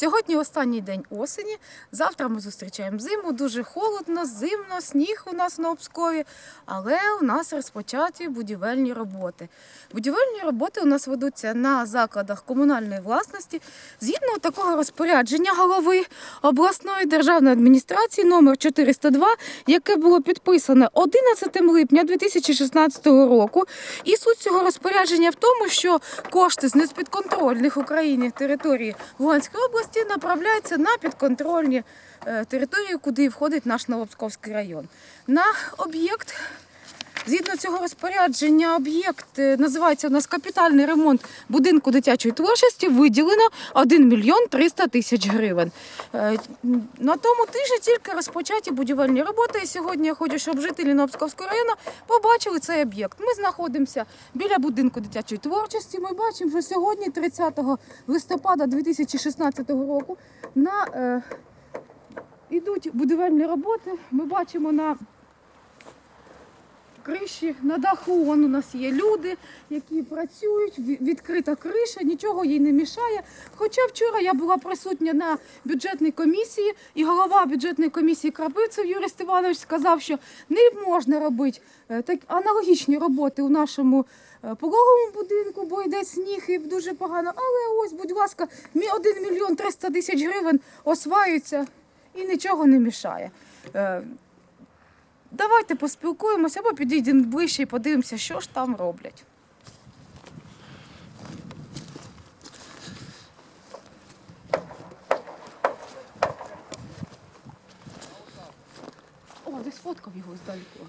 Сьогодні останній день осені. Завтра ми зустрічаємо зиму. Дуже холодно, зимно, сніг у нас на Обскові, але у нас розпочаті будівельні роботи. Будівельні роботи у нас ведуться на закладах комунальної власності згідно такого розпорядження голови обласної державної адміністрації номер 402, яке було підписане 11 липня 2016 року. І суть цього розпорядження в тому, що кошти з непідконтрольних Україні території Луганської області направляються на підконтрольні е, території, куди входить наш Новопсковський район. На об'єкт Згідно цього розпорядження, об'єкт е, називається у нас капітальний ремонт будинку дитячої творчості. Виділено 1 мільйон 300 тисяч гривень. Е, На тому тижні тільки розпочаті будівельні роботи. І сьогодні я хочу, щоб жителі Новопсковського району побачили цей об'єкт. Ми знаходимося біля будинку дитячої творчості. Ми бачимо, що сьогодні, 30 листопада 2016 року, на е, ідуть будівельні роботи. Ми бачимо на криші на даху вон у нас є люди, які працюють, відкрита криша, нічого їй не мішає. Хоча вчора я була присутня на бюджетній комісії, і голова бюджетної комісії Крапивцев Юрій Степанович сказав, що не можна робити е, так аналогічні роботи у нашому е, пологовому будинку, бо йде сніг і дуже погано. Але ось, будь ласка, 1 мільйон 300 тисяч гривень осваються і нічого не мішає. Давайте поспілкуємося або підійдемо ближче і подивимося, що ж там роблять. О, десь фоткав його здалеку.